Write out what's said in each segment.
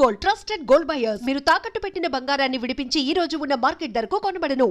Gold trusted gold buyers మీరు తాకట్టు పెట్టిన బంగారాన్ని విడిపించి ఈ రోజు ఉన్న మార్కెట్ ధరకు కొనబడను.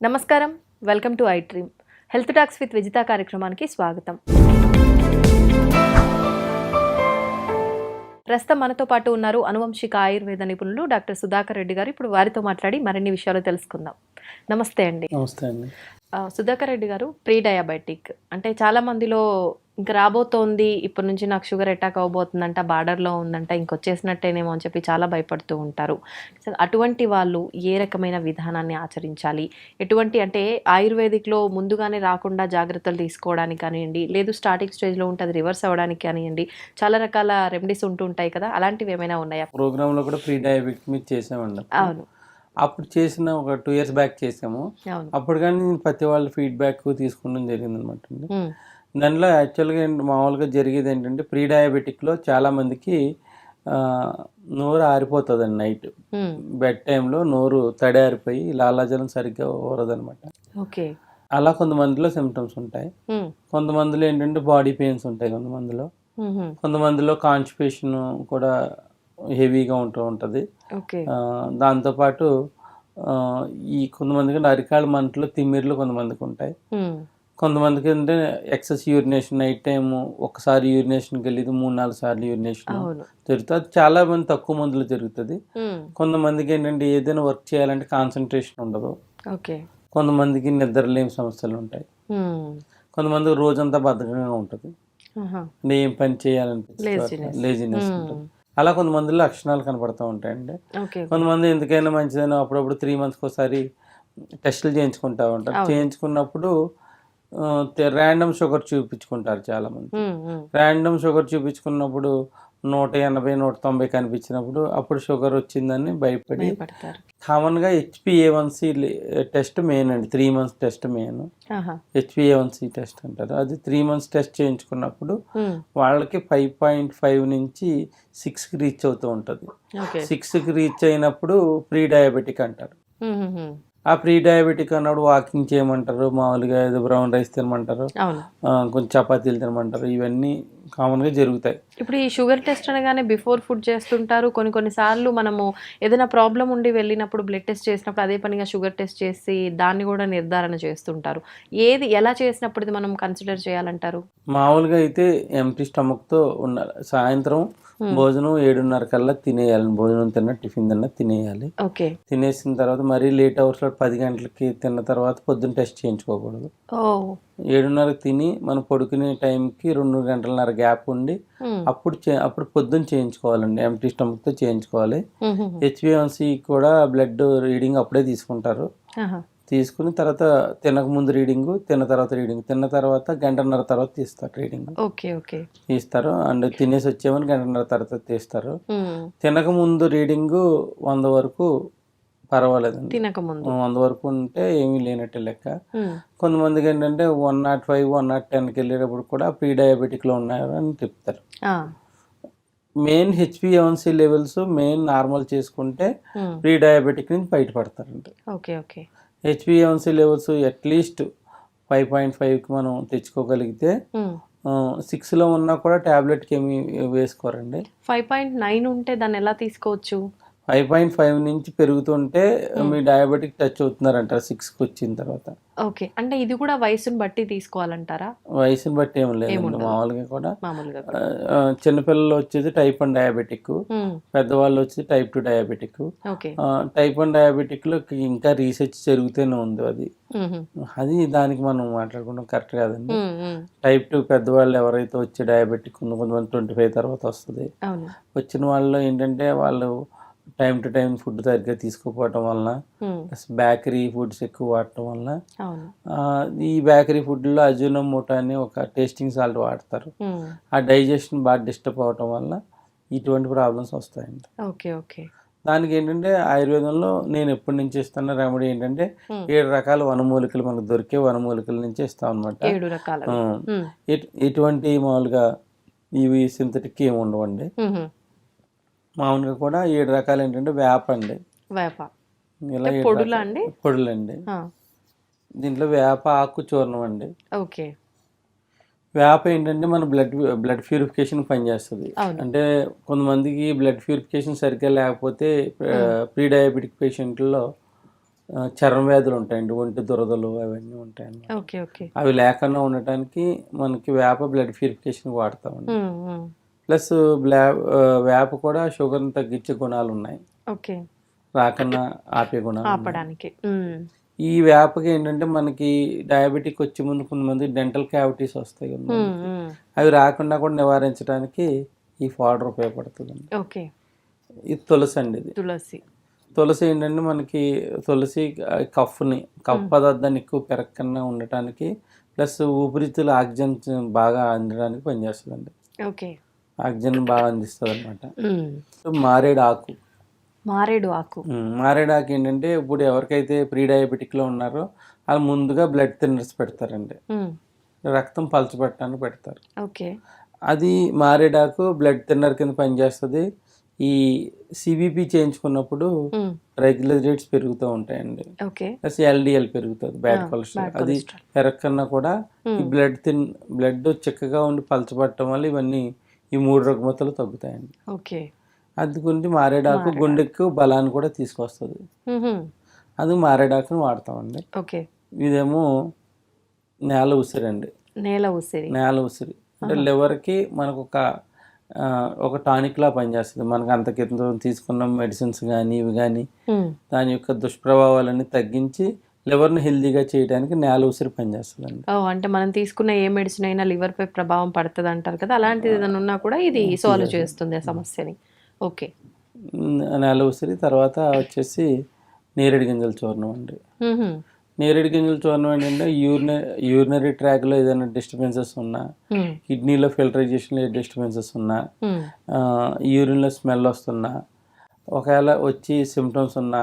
నమస్కారం. Welcome to I dream health talks with Vijitha కార్యక్రమానికి స్వాగతం. ప్రస్తుతం మనతో పాటు ఉన్నారు అనువంశిక ఆయుర్వేద నిపుణులు డాక్టర్ సుధాకర్ రెడ్డి గారు. ఇప్పుడు వారితో మాట్లాడి మరిన్ని విషయాలు తెలుసుకుందాం. నమస్తే అండి. నమస్తే అండి. సుధాకర్ రెడ్డి గారు ప్రీ డయాబెటిక్ అంటే చాలా మందిలో ఇంకా రాబోతోంది ఇప్పటి నుంచి నాకు షుగర్ అటాక్ అవబోతుందంట బార్డర్లో ఉందంట ఇంకొచ్చేసినట్టేనేమో అని చెప్పి చాలా భయపడుతూ ఉంటారు. అటువంటి వాళ్ళు ఏ రకమైన విధానాన్ని ఆచరించాలి? ఎటువంటి అంటే ఆయుర్వేదిక్లో ముందుగానే రాకుండా జాగ్రత్తలు తీసుకోవడానికి కానివ్వండి లేదు స్టార్టింగ్ స్టేజ్లో ఉంటే అది రివర్స్ అవ్వడానికి కానివ్వండి చాలా రకాల రెమెడీస్ ఉంటూ ఉంటాయి కదా అలాంటివి ఏమైనా ఉన్నాయా? ప్రోగ్రామ్లో కూడా ప్రీ డయాబెటిక్ మీద చేసామండి. అవును. అప్పుడు చేసిన ఒక టూ ఇయర్స్ బ్యాక్ చేసాము. అప్పుడు కానీ నేను ప్రతి వాళ్ళ ఫీడ్బ్యాక్ తీసుకోవడం జరిగింది అనమాట దానిలో యాక్చువల్గా మామూలుగా జరిగేది ఏంటంటే ప్రీ డయాబెటిక్లో చాలా మందికి ఆ, నోరు ఆరిపోతుందండి నైట్ బెడ్ టైంలో నోరు తడి ఆరిపోయి లాలాజలం సరిగ్గా ఊరదనమాట ఓకే. అలా కొంతమందిలో సిమ్టమ్స్ ఉంటాయి. కొంతమందిలో ఏంటంటే బాడీ పెయిన్స్ ఉంటాయి కొంతమందిలో. కొంతమందిలో కాన్స్టిపేషన్ కూడా హెవీగా ఉంటూ ఉంటుంది. దాంతోపాటు ఈ కొంతమందికి అరికాళ్ళ మంటలు తిమ్మిర్లు కొంతమందికి ఉంటాయి. కొంతమందికి అంటే ఎక్సెస్ యూరినేషన్ నైట్ టైం ఒకసారి యూరినేషన్కి వెళ్ళేది మూడు నాలుగు సార్లు యూరినేషన్ జరుగుతుంది. అది చాలా మంది తక్కువ మందులు జరుగుతుంది. కొంతమందికి ఏంటంటే ఏదైనా వర్క్ చేయాలంటే కాన్సన్ట్రేషన్ ఉండదు. కొంతమందికి నిద్రలేని సమస్యలు ఉంటాయి. ఉమ్, కొంతమందికి రోజంతా బద్ధకంగా ఉంటుంది. అంటే ఏం పని చేయాలనిపిస్తుంది. లేజినెస్ ఉంటుంది. అలా కొంతమందిలో లక్షణాలు కనపడుతూ ఉంటాయండి కొంతమంది ఎందుకైనా మంచిదని అప్పుడప్పుడు త్రీ మంత్స్కి ఒకసారి టెస్టులు చేయించుకుంటా ఉంటారు. చేయించుకున్నప్పుడు ర్యాండమ్ షుగర్ చూపించుకుంటారు చాలా మంది ర్యాండమ్ షుగర్ చూపించుకున్నప్పుడు నూట ఎనభై నూట తొంభై కనిపించినప్పుడు అప్పుడు షుగర్ వచ్చిందని భయపడి కామన్గా హెచ్పిఏవన్సి టెస్ట్ మెయిన్ అండి. త్రీ మంత్స్ టెస్ట్ మెయిన్ హెచ్పిఏవన్సి టెస్ట్ అంటారు. అది త్రీ మంత్స్ టెస్ట్ చేయించుకున్నప్పుడు వాళ్ళకి ఫైవ్ పాయింట్ ఫైవ్ నుంచి సిక్స్కి రీచ్ అవుతూ ఉంటుంది. సిక్స్కి రీచ్ అయినప్పుడు ప్రీ డయాబెటిక్ అంటారు ఆ ప్రీ డయాబెటిక్ అన్నప్పుడు వాకింగ్ చేయమంటారు మామూలుగా ఏదో బ్రౌన్ రైస్ తినమంటారు కొంచెం చపాతీలు తినమంటారు ఇవన్నీ కామన్గా జరుగుతాయి. ఇప్పుడు ఈ షుగర్ టెస్ట్ అనగానే బిఫోర్ ఫుడ్ చేస్తుంటారు కొన్ని కొన్ని సార్లు మనము ఏదైనా ప్రాబ్లం ఉండి వెళ్ళినప్పుడు బ్లడ్ టెస్ట్ చేసినప్పుడు అదే పనిగా షుగర్ టెస్ట్ చేసి దాన్ని కూడా నిర్ధారణ చేస్తుంటారు. ఏది ఎలా చేసినప్పుడు మనం కన్సిడర్ చేయాలంటారు? మామూలుగా అయితే ఎంటీ స్టమక్తో ఉండాలి సాయంత్రం. భోజనం ఏడున్నర కల్లా తినేయాలి. భోజనం తిన్న టిఫిన్ తిన్న తినేయాలి. ఓకే. తినేసిన తర్వాత మరీ లేట్ అవర్స్లో పది గంటలకి తిన్న తర్వాత పొద్దున్న టెస్ట్ చేయించుకోకూడదు. ఓ. ఏడున్నరకు తిని మనం పడుకునే టైంకి రెండు గంటలన్నర గ్యాప్ ఉండి అప్పుడు అప్పుడు పొద్దున్న చేయించుకోవాలండి. ఎంటీ స్టమక్తో చేయించుకోవాలి. ఉమ్, ఉమ్, ఉమ్, హెచ్బిఎన్సి కూడా బ్లడ్ రీడింగ్ అప్పుడే తీసుకుంటారు. తీసుకుని తర్వాత తినక ముందు రీడింగ్ తిన్న తర్వాత రీడింగ్ తిన్న తర్వాత గంటన్నర తర్వాత తీస్తారు రీడింగ్ ఓకే ఓకే. తీస్తారు. అండ్ తినేసి వచ్చేమని గంటన్నర తర్వాత తీస్తారు. తినక ముందు రీడింగ్ వంద వరకు ముందు. వంద వరకు ఉంటే ఏమీ లేనట్టే లెక్క. కొంతమందికి ఏంటంటే one not five one not టెన్కి వెళ్ళేటప్పుడు కూడా ప్రీ డయాబెటిక్లో ఉన్నారు అని చెప్తారు మెయిన్ హెచ్పిఎన్సి లెవెల్స్ మెయిన్ నార్మల్ చేసుకుంటే ప్రీ డయాబెటిక్ నుంచి బయటపడతారండి. Okay okay. హెచ్పిఎన్సి levels at least five point ఫైవ్కి మనం తెచ్చుకోగలిగితే సిక్స్లో ఉన్నా కూడా ట్యాబ్లెట్కి ఏమి వేసుకోరండి? ఫైవ్ పాయింట్ నైన్ ఉంటే దాన్ని ఎలా తీసుకోవచ్చు? ఫైవ్ పాయింట్ ఫైవ్ నుంచి పెరుగుతుంటే మీ డయాబెటిక్ టచ్ అవుతున్నారంటారు సిక్స్కి వచ్చిన తర్వాత? ఓకే. అంటే ఇది కూడా వయసుని బట్టి తీసుకోవాలంటారా? వయసుని బట్టి ఏం ఏముండదు. మామూలుగా కూడా చిన్నపిల్లలు వచ్చేది టైప్ వన్ డయాబెటిక్ ఉమ్, పెద్దవాళ్ళు వచ్చేది type two diabetic. Type one డయాబెటిక్లో ఇంకా రీసెర్చ్ జరుగుతూనే ఉంది అది. అది దానికి మనం మాట్లాడుకుంటాం కరెక్ట్ కాదండి. టైప్ టూ పెద్దవాళ్ళు ఎవరైతే వచ్చే డయాబెటిక్ ఉందో కొంతమంది ట్వంటీ ఫైవ్ తర్వాత వస్తుంది. వచ్చిన వాళ్ళు ఏంటంటే వాళ్ళు టైం టు టైం ఫుడ్ సరిగ్గా తీసుకోకపోవటం వలన ఉమ్, బేకరీ ఫుడ్స్ ఎక్కువ వాడటం వలన ఈ బేకరీ ఫుడ్లో అజునమోటో అని ఒక టేస్టింగ్ సాల్ట్ వాడతారు. ఆ డైజెషన్ బాగా డిస్టర్బ్ అవటం వల్ల ఇటువంటి ప్రాబ్లమ్స్ వస్తాయండి. Okay okay. దానికి ఏంటంటే ఆయుర్వేదంలో నేను ఎప్పటి నుంచి ఇస్తున్న రెమెడీ ఏంటంటే ఏడు రకాల వనమూలికలు మనకు దొరికే వనమూలికల నుంచి ఇస్తాం అనమాట ఎటువంటి మామూలుగా ఇవి సింథటిక్ ఏమి ఉండవండి. మామూలుగా కూడా ఏడు రకాలు ఏంటంటే వేప అండి. వేప. ఇలా పొడులా అండి? పొడులండి. దీంట్లో వేప ఆకు చూర్ణం అండి. ఓకే. వేప ఏంటంటే మన బ్లడ్ బ్లడ్ ప్యూరిఫికేషన్ పనిచేస్తుంది. అంటే కొంతమందికి బ్లడ్ ప్యూరిఫికేషన్ సరిగ్గా లేకపోతే ప్రీ డయాబెటిక్ పేషెంట్లో చర్మ వ్యాధులు ఉంటాయండి. ఒంటి దురదలు అవన్నీ ఉంటాయండి అవి లేకుండా ఉండటానికి మనకి వేప బ్లడ్ ప్యూరిఫికేషన్ వాడతామండి. ప్లస్ వేప కూడా షుగర్ని తగ్గించే గుణాలు ఉన్నాయి ఓకే. రాకుండా ఆపే గుణాలు. ఆపడానికి. ఈ వేపకి ఏంటంటే మనకి డయాబెటిక్ వచ్చే ముందు కొంతమంది డెంటల్ క్యావిటీస్ వస్తాయి. అవి రాకుండా కూడా నివారించడానికి ఈ పౌడర్ ఉపయోగపడుతుందండి. ఓకే. ఇది తులసి అండి ఇది. తులసి. తులసి ఏంటంటే మనకి తులసి కఫ్ని కఫ్ పదార్థాన్ని ఎక్కువ పెరగకుండా ఉండటానికి ప్లస్ ఊపిరితిత్తులు ఆక్సిజన్ బాగా అందడానికి పనిచేస్తుందండి. ఓకే. ఆక్సిజన్ బాగా అందిస్తుంది అనమాట. మారేడు ఆకు. మారేడు ఆకు. మారేడు ఆకు ఏంటంటే ఇప్పుడు ఎవరికైతే ప్రీ డయాబెటిక్లో ఉన్నారో వాళ్ళు ముందుగా బ్లడ్ థిన్నర్స్ పెడతారండి. రక్తం పలచబట్టడానికి పెడతారు. ఓకే. అది మారేడాకు బ్లడ్ థిన్నర్ కింద పనిచేస్తుంది. ఈ సిబిపి చేయించుకున్నప్పుడు ట్రైగ్లిజరైడ్స్ పెరుగుతూ ఉంటాయండి. ప్లస్ ఎల్డిఎల్ పెరుగుతుంది బ్యాడ్ కొలెస్ట్రాల్. అది. పెరగకన్నా కూడా ఈ బ్లడ్ థిన్ బ్లడ్ చిక్కగా ఉండి పలచబట్టడం వల్ల ఇవన్నీ ఈ మూడు రుగ్మతలు తగ్గుతాయండి. ఓకే. అది గురించి మారేడాకు. గుండెకు బలాన్ని కూడా తీసుకొస్తుంది. అది మారేడాకుని వాడతామండి. ఓకే. ఇదేమో నేల ఉసిరండి. నేల ఉసిరి. నేల ఉసిరి. అంటే. లివర్కి మనకు ఒక ఒక టానిక్లా పనిచేస్తుంది. మనకు అంత క్రితం తీసుకున్న మెడిసిన్స్ కానీ ఇవి కానీ దాని యొక్క దుష్ప్రభావాలన్నీ తగ్గించి లివర్ని హెల్దీగా చేయడానికి నేల ఉసిరి పనిచేస్తుందండి ఓ అంటే మనం తీసుకున్న ఏ మెడిసిన్ అయినా లివర్ పై ప్రభావం పడుతుంది అంటారు కదా అలాంటిది ఏదైనా ఉన్నా కూడా ఇది సాల్వ్ చేస్తుంది ఆ సమస్యని. ఓకే. నేల ఉసిరి తర్వాత వచ్చేసి నేరేడు గింజల చూర్ణం అండి. నేరేడు గింజల చూర్ణం ఏంటంటే యూరిన యూరినరీ ట్రాక్లో ఏదైనా డిస్టర్బెన్సెస్ ఉన్నా కిడ్నీలో ఫిల్టరైజేషన్లో డిస్టర్బెన్సెస్ ఉన్నా యూరిన్లో స్మెల్ వస్తున్నా ఒకవేళ వచ్చి సిమ్టమ్స్ ఉన్నా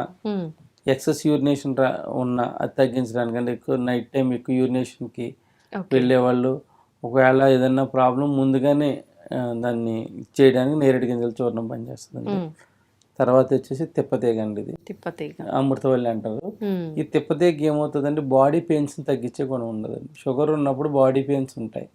ఎక్సెస్ యూరినేషన్ రా ఉన్నా అది తగ్గించడానికి అంటే ఎక్కువ నైట్ టైం ఎక్కువ యూరినేషన్కి వెళ్ళేవాళ్ళు. ఒకవేళ ఏదైనా ప్రాబ్లం ముందుగానే దాన్ని చేయడానికి నేరేడు గింజల చూర్ణం పనిచేస్తుందండి తర్వాత వచ్చేసి తిప్పతీగ అండి ఇది. తిప్పతీగ. అమృతవల్లి అంటారు. ఈ తిప్పతీగ ఏమవుతుందంటే బాడీ పెయిన్స్ని తగ్గించే గుణం ఉండదండి. షుగర్ ఉన్నప్పుడు బాడీ పెయిన్స్ ఉంటాయి.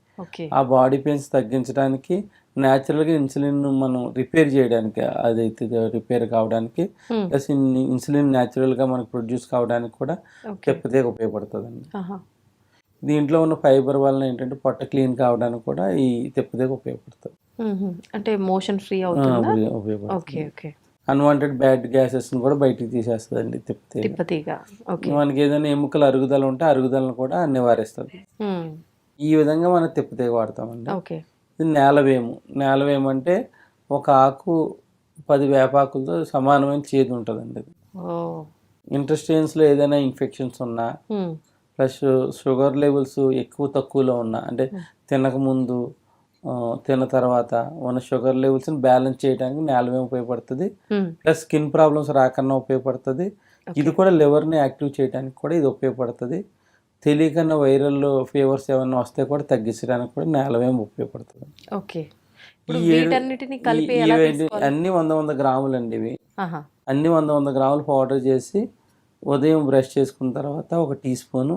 ఆ బాడీ పెయిన్స్ తగ్గించడానికి న్యాచురల్గా ఇన్సులిన్ మనం రిపేర్ చేయడానికి అదైతే రిపేర్ కావడానికి ప్లస్ ఇన్సులిన్ న్యాచురల్గా మనకు ప్రొడ్యూస్ కావడానికి కూడా తిప్పతీగ ఉపయోగపడుతుందండి. దీంట్లో ఉన్న ఫైబర్ వలన ఏంటంటే పొట్ట క్లీన్ కావడానికి కూడా ఈ తిప్పతీగ ఉపయోగపడుతుంది. అంటే మోషన్ ఫ్రీ అవుతుందా? ఉపయోగపడుతుంది. అన్వాంటెడ్ బ్యాడ్ గ్యాసెస్ని కూడా బయటికి తీసేస్తుందండి తిప్పతీగ. మనకి ఏదైనా ఎముకల అరుగుదల ఉంటే అరుగుదలను కూడా నివారిస్తుంది ఈ విధంగా మనం తిప్పతీగ వాడతామండి. ఓకే. ఇది నేలవేము. నేలవేము అంటే ఒక ఆకు పది వేపాకులతో సమానమైన చేదు ఉంటుందండి ఓ. ఇంటెస్టైన్స్లో ఏదైనా ఇన్ఫెక్షన్స్ ఉన్నా ప్లస్ షుగర్ లెవెల్స్ ఎక్కువ తక్కువలో ఉన్నా అంటే తినక ముందు ఆ, తిన్న తర్వాత మన షుగర్ లెవెల్స్ని బ్యాలెన్స్ చేయడానికి నేలవేము ఉపయోగపడుతుంది. ప్లస్ స్కిన్ ప్రాబ్లమ్స్ రాకన్నా ఉపయోగపడుతుంది. ఇది కూడా లివర్ని యాక్టివ్ చేయడానికి కూడా ఇది ఉపయోగపడుతుంది. తెలియకన్నా వైరల్ ఫీవర్స్ ఏమైనా వస్తే కూడా తగ్గించడానికి కూడా నేలవేము ఉపయోగపడుతుంది. ఓకే? అన్ని వంద వంద గ్రాములు అండి ఇవి. అన్ని వంద వంద గ్రాములు పౌడర్ చేసి ఉదయం బ్రష్ చేసుకున్న తర్వాత ఒక టీ స్పూను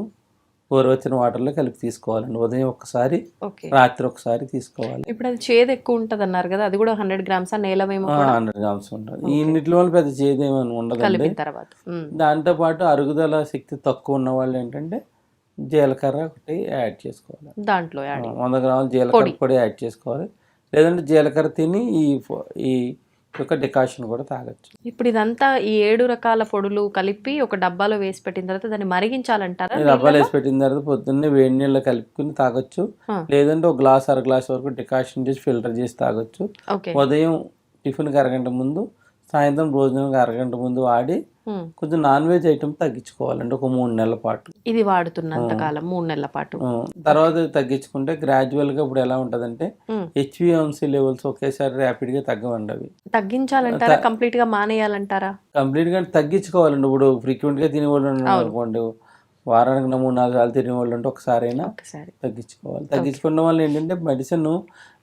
గోరువెచ్చని వాటర్లో కలిపి తీసుకోవాలండి. ఉదయం ఒకసారి రాత్రి ఒకసారి తీసుకోవాలి. ఇప్పుడు అది చేదు ఎక్కువ ఉంటది అన్నారు కదా అది కూడా హండ్రెడ్ గ్రామ్స్ హండ్రెడ్ గ్రామ్స్ ఉంటుంది. ఇన్నిట్లో వల్ల పెద్ద ఉండదండి. కలిపిన తర్వాత. ఉమ్, దాంతోపాటు అరుగుదల శక్తి తక్కువ ఉన్న వాళ్ళు ఏంటంటే జీలకర్ర ఒకటి యాడ్ చేసుకోవాలి. దాంట్లో యాడ్ వంద గ్రాములు జీలకర్ర పొడి. యాడ్ చేసుకోవాలి. లేదంటే జీలకర్ర తిని ఈ ఈ యొక్క డికాషన్ కూడా తాగొచ్చు. ఇప్పుడు ఇదంతా ఈ ఏడు రకాల పొడులు కలిపి ఒక డబ్బాలో వేసి పెట్టిన తర్వాత దాన్ని మరిగించాలంటారా? డబ్బాలు? వేసి పెట్టిన తర్వాత పొద్దున్నే వేడి నీళ్ళు కలుపుకుని తాగొచ్చు. లేదంటే ఒక గ్లాస్ అర గ్లాస్ వరకు డికాషన్ చేసి ఫిల్టర్ చేసి తాగొచ్చు. ఉదయం టిఫిన్కి అరగంట ముందు సాయంత్రం భోజనానికి అరగంట ముందు వాడి కొంచెం నాన్ వెజ్ ఐటమ్ తగ్గించుకోవాలండి ఒక మూడు నెలల పాటు. ఇది వాడుతున్నంత కాలం మూడు నెలల పాటు. తర్వాత తగ్గించుకుంటే గ్రాడ్యువల్గా ఇప్పుడు ఎలా ఉంటుందంటే ఉమ్, హెచ్బిఎంసీ లెవెల్స్ ఒకేసారి ర్యాపిడ్గా తగ్గవండి అవి. తగ్గించాలంటారా? కంప్లీట్గా మానేయాలంటారా? కంప్లీట్గా తగ్గించుకోవాలండి. ఇప్పుడు ఫ్రీక్వెంట్గా తినేవాళ్ళు ఉన్నారు అవును. అనుకోండి వారానికి మూడు నాలుగు సార్లు తినే వాళ్ళు ఉంటే ఒకసారైనా ఒకసారి తగ్గించుకోవాలి తగ్గించుకోవడం వల్ల ఏంటంటే మెడిసిన్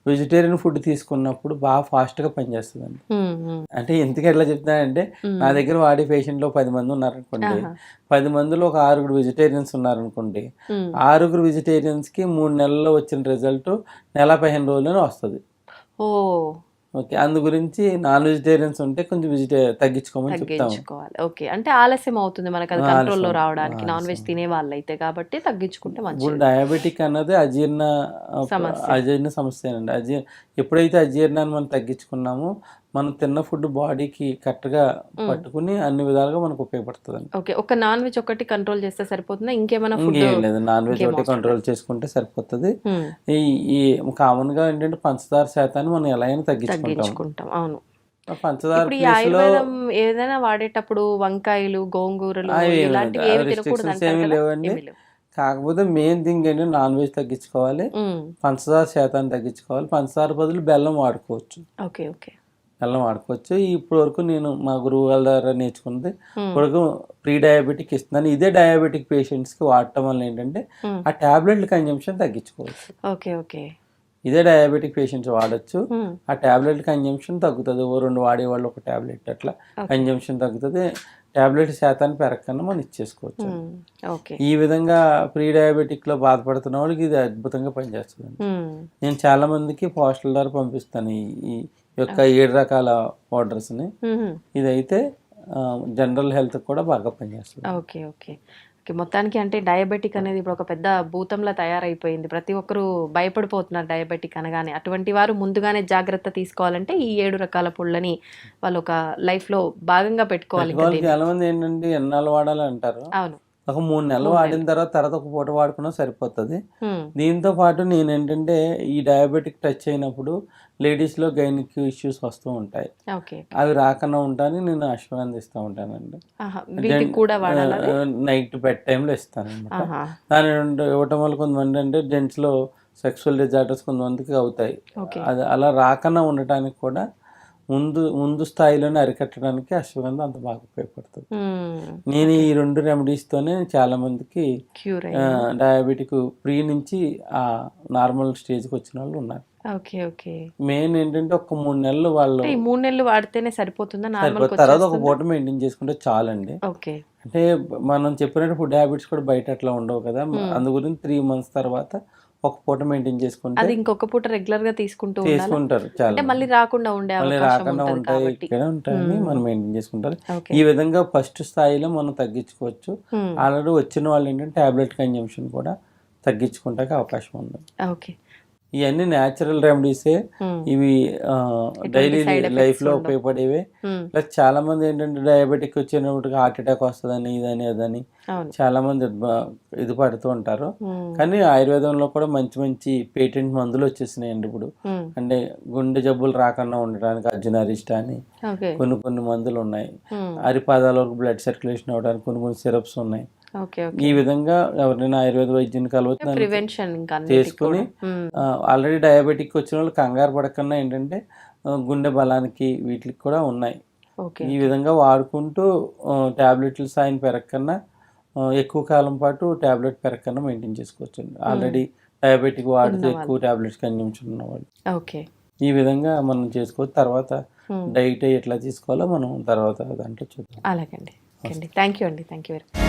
వెజిటేరియన్ ఫుడ్ తీసుకున్నప్పుడు బాగా ఫాస్ట్గా పనిచేస్తుందండి ఉమ్, ఉమ్, అంటే ఎందుకు ఎట్లా చెప్తానంటే. నా దగ్గర వాడే పేషెంట్లో పది మంది ఉన్నారనుకోండి. పది మందిలో ఒక ఆరుగురు వెజిటేరియన్స్ ఉన్నారనుకోండి. ఆరుగురు వెజిటేరియన్స్కి మూడు నెలల్లో వచ్చిన రిజల్ట్ నెల పదిహేను రోజుల్లోనే వస్తుంది ఓ ఓకే అందు గురించి నాన్ వెజిటేరియన్స్ ఉంటే కొంచెం వెజిటే తగ్గించుకోమని తగ్గించుకోవాలి ఓకే అంటే ఆలస్యం అవుతుంది మనకి అది కంట్రోల్లో. రావడానికి నాన్ వెజ్. తినే వాళ్ళు అయితే కాబట్టి తగ్గించుకుంటే మంచిది డయాబెటిక్ అన్నది అజీర్ణ. అజీర్ణ సమస్య అండి అజీ ఎప్పుడైతే అజీర్ణాన్ని మనం తగ్గించుకున్నామో మనం తిన్న ఫుడ్ బాడీకి కరెక్ట్గా పట్టుకుని అన్ని విధాలుగా మనకు ఉపయోగపడుతుంది ఓకే ఒక నాన్ వెజ్ ఒకటి కంట్రోల్ చేస్తే సరిపోతుందా? ఇంకేమైనా ఫుడ్ ఇంకేం లేదు నాన్ వెజ్ ఒకటి కంట్రోల్ చేసుకుంటే సరిపోతుంది. ఈ కామన్గా ఏంటంటే పంచదార శాతాన్ని మనం ఎలా అయినా తగ్గించుకుంటాం. అవును. పంచదార ఏదైనా వాడేటప్పుడు వంకాయలు గోంగూరలు ఏమి? లేవండి. కాకపోతే మెయిన్ థింగ్ ఏంటంటే నాన్ వెజ్ తగ్గించుకోవాలి. పంచదార శాతాన్ని తగ్గించుకోవాలి. పంచదార బదులు బెల్లం వాడుకోవచ్చు. Okay okay. బెల్లం వాడుకోవచ్చు. ఇప్పటి వరకు నేను మా గురువు వాళ్ళ ద్వారా నేర్చుకున్నది ఇప్పటివరకు ప్రీ డయాబెటిక్ ఇస్తున్నాను ఇదే డయాబెటిక్ పేషెంట్స్కి వాడటం వల్ల ఏంటంటే ఆ ట్యాబ్లెట్ల కన్జంప్షన్ తగ్గించుకోవచ్చు. Okay okay. ఇదే డయాబెటిక్ పేషెంట్స్ వాడచ్చు. ఆ ట్యాబ్లెట్ కన్జంప్షన్ తగ్గుతుంది. ఓ రెండు వాడేవాళ్ళు ఒక ట్యాబ్లెట్ అట్లా. కన్జంప్షన్ తగ్గుతుంది. ట్యాబ్లెట్ శాతాన్ని పెరగకుండా మనం ఇచ్చేసుకోవచ్చు. ఈ విధంగా ప్రీ డయాబెటిక్లో బాధపడుతున్న వాళ్ళకి ఇది అద్భుతంగా పనిచేస్తుంది నేను చాలా మందికి పోస్టల్ ద్వారా పంపిస్తాను ఈ యొక్క ఏడు రకాల పౌడర్స్ని ఇదైతే జనరల్ హెల్త్ కూడా బాగా పనిచేస్తుంది. Okay okay. ఓకే మొత్తానికి అంటే డయాబెటిక్ అనేది ఇప్పుడు ఒక పెద్ద భూతంలా తయారైపోయింది. ప్రతి ఒక్కరూ భయపడిపోతున్నారు డయాబెటిక్ అనగానే. అటువంటి వారు ముందుగానే జాగ్రత్త తీసుకోవాలంటే ఈ ఏడు రకాల పుళ్ళని వాళ్ళు ఒక లైఫ్లో భాగంగా పెట్టుకోవాలి. చాలా మంది ఏంటంటే ఎన్నాళ్ళు వాడాలి అంటారు అవును. ఒక మూడు నెలలు వాడిన తర్వాత తర్వాత ఒక పూట వాడుకున్నా సరిపోతుంది. దీంతో పాటు నేను ఏంటంటే ఈ డయాబెటిక్ టచ్ అయినప్పుడు లేడీస్లో గైనిక్ ఇష్యూస్ వస్తూ ఉంటాయి. అవి రాకుండా ఉంటాను నేను అశ్వగంధ ఇస్తూ ఉంటానండి? నైట్ బెడ్ టైంలో ఇస్తాను అనమాట దాని ఇవ్వటం వల్ల కొంతమంది అంటే జెంట్స్లో సెక్సువల్ డిజార్డర్స్ కొంతమందికి అవుతాయి. అది అలా రాకుండా ఉండటానికి కూడా ముందు ముందు స్థాయిలోనే అరికట్టడానికి అశ్వగంధ అంత బాగా ఉపయోగపడుతుంది. నేను ఈ రెండు రెమెడీస్తోనే చాలా మందికి డయాబెటిక్ ప్రీ నుంచి ఆ నార్మల్ స్టేజ్కి వచ్చిన వాళ్ళు ఉన్నారు. Okay okay. మెయిన్ ఏంటంటే ఒక మూడు నెలలు వాళ్ళు మూడు నెలలు వాడితేనే సరిపోతుందా? నార్మల్ తర్వాత ఒక పూట మెయింటైన్ చేసుకుంటే చాలండి. ఓకే. అంటే మనం చెప్పినట్టు ఫుడ్ హ్యాబిట్స్ కూడా బయట అట్లా ఉండవు కదా. అందు గురించి త్రీ మంత్స్ తర్వాత ఒక పూట మెయింటైన్ చేసుకుంటే అది ఇంకొక పూట రెగ్యులర్గా తీసుకుంటూ ఉండాలి? చేసుకుంటారు చాలా అంటే మళ్ళీ రాకుండా ఉండే మళ్ళీ రాకుండా ఉంటాయి ఇక్కడే ఉంటాయని మనం మెయింటైన్ చేసుకుంటారు. ఈ విధంగా ఫస్ట్ స్థాయిలో మనం తగ్గించుకోవచ్చు. ఆల్రెడీ వచ్చిన వాళ్ళు ఏంటంటే టాబ్లెట్ కన్జంప్షన్ కూడా తగ్గించుకుంటానికి అవకాశం ఉంది. ఓకే. ఇవన్నీ న్యాచురల్ రెమెడీసే ఇవి డైలీ లైఫ్లో. ఉపయోగపడేవే. ప్లస్ చాలా మంది ఏంటంటే డయాబెటిక్ వచ్చినప్పటికి హార్ట్ అటాక్ వస్తుందని ఇదని అదని చాలా మంది ఇది పడుతూ ఉంటారు. కానీ ఆయుర్వేదంలో కూడా మంచి మంచి పేటెంట్ మందులు వచ్చేసినాయండి ఇప్పుడు. అంటే గుండె జబ్బులు రాకుండా ఉండడానికి అర్జున అరిష్ట అని కొన్ని కొన్ని మందులు ఉన్నాయి. అరిపాదాల వరకు బ్లడ్ సర్క్యులేషన్ అవ్వడానికి కొన్ని కొన్ని సిరప్స్ ఉన్నాయి. ఈ విధంగా ఎవరినైనా ఆయుర్వేద వైద్యుని కలవచ్చు చేసుకుని ఆల్రెడీ డయాబెటిక్ వచ్చిన వాళ్ళు కంగారు పడకుండా ఏంటంటే గుండె బలానికి వీటికి కూడా ఉన్నాయి. ఓకే ఈ విధంగా వాడుకుంటూ ట్యాబ్లెట్లు సాయం పెరగకన్నా ఎక్కువ కాలం పాటు ట్యాబ్లెట్ పెరగకన్నా మెయింటైన్ చేసుకోవచ్చు ఆల్రెడీ డయాబెటిక్ వాడుతూ. ఎక్కువ ట్యాబ్లెట్స్ కన్జ్యూమ్షన్ ఉన్నవాళ్ళు ఓకే. ఈ విధంగా మనం చేసుకోవచ్చు తర్వాత డైట్ ఎట్లా తీసుకోవాలో మనం తర్వాత దాంట్లో చూద్దాం. అలాగండి. థ్యాంక్ యూ అండి. Thank you very